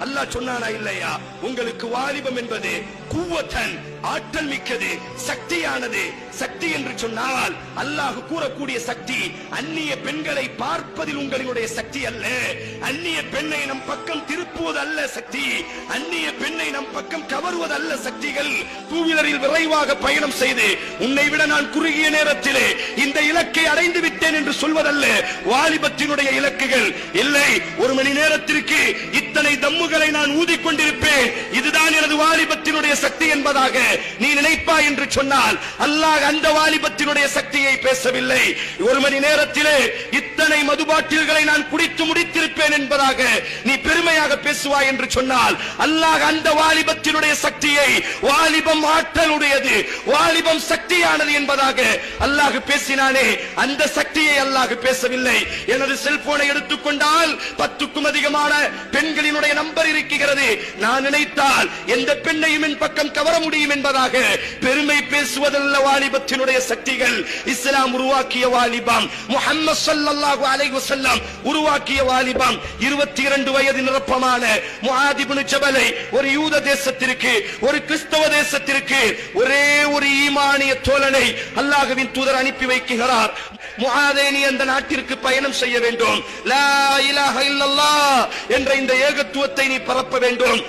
அல்லாஹ் சொன்னானா இல்லையா? உங்களுக்கு வாலிபம் என்பது கூவத்தன் ஆற்றல் மிக்கது சக்தியானது. சக்தி என்று சொன்னால் அல்லாஹ் கூறக்கூடிய சக்தி அந்நிய பெண்களை பார்ப்பதில் உங்களுடைய சக்தி அல்ல. அந்நிய பெண்ணை நம் பக்கம் திருப்புவது சக்தி. அந்நிய பெண்ணை நம் பக்கம் கவருவது சக்திகள். டூவீலரில் விரைவாக பயணம் செய்து உன்னை விட நான் குறுகிய நேரத்திலே இந்த இலக்கை அடைந்து விட்டேன் என்று சொல்வதல்ல. வாலிபத்தினுடைய இலக்குகள். இல்லை ஒரு மணி நேரத்திற்கு இத்தனை தம்முகளை நான் ஊதிக்கொண்டிருப்பேன் இதுதான் எனது வாலிபத்தினுடைய சக்தி என்பதாக நீ நினைப்பாய் என்று சொன்னால் அல்லாஹ் அந்த வாலிபத்தினுடைய சக்தியை பேசவில்லை. ஒரு மணி நேரத்திலே இத்தனை மதுபாட்டில்களை நான் குடித்து முடித்திருப்பேன் என்பதாக நீ பெருமையாக பேசுவாய் என்று சொன்னால் அல்லாஹ் அந்த வாலிபத்தினுடைய சக்தியை வாலிபம் ஆற்றலுடையது வாலிபம் சக்தியானது என்பதாக அல்லாஹ் பேசினானே அந்த சக்தியை அல்லாஹ் பேசவில்லை. எனது செல்போனை எடுத்துக்கொண்டால் பத்து அதிகமான பெண்களினுடைய நம்பர் இருக்கிறது. நான் நினைத்தால் எந்த பெண்ணையும் என் பக்கம் கவர முடியும் என்பதாக பெருமை பேசுவதல்ல வாலிபத்தினுடைய சக்திகள். இஸ்லாம் உருவாக்கிய வாலிபம் முஹம்மது சல்லாஹு அலைஹி வஸல்லம் உருவாக்கிய வாலிபம் 22 வயது நிரப்பமான முஹாதிபுனு ஜபலை ஒரு யூத தேசத்திற்கு ஒரு கிறிஸ்தவ தேசத்திற்கு ஒரே ஒரு ஈமானிய தோழனை அல்லாஹுவின் தூதர் அனுப்பி வைக்கிறார். முஆதே நீ அந்த நாட்டிற்கு பயணம் செய்ய வேண்டும். லா என்ற இந்த ஏகத்துவத்தை நீ பரப்ப வேண்டும்.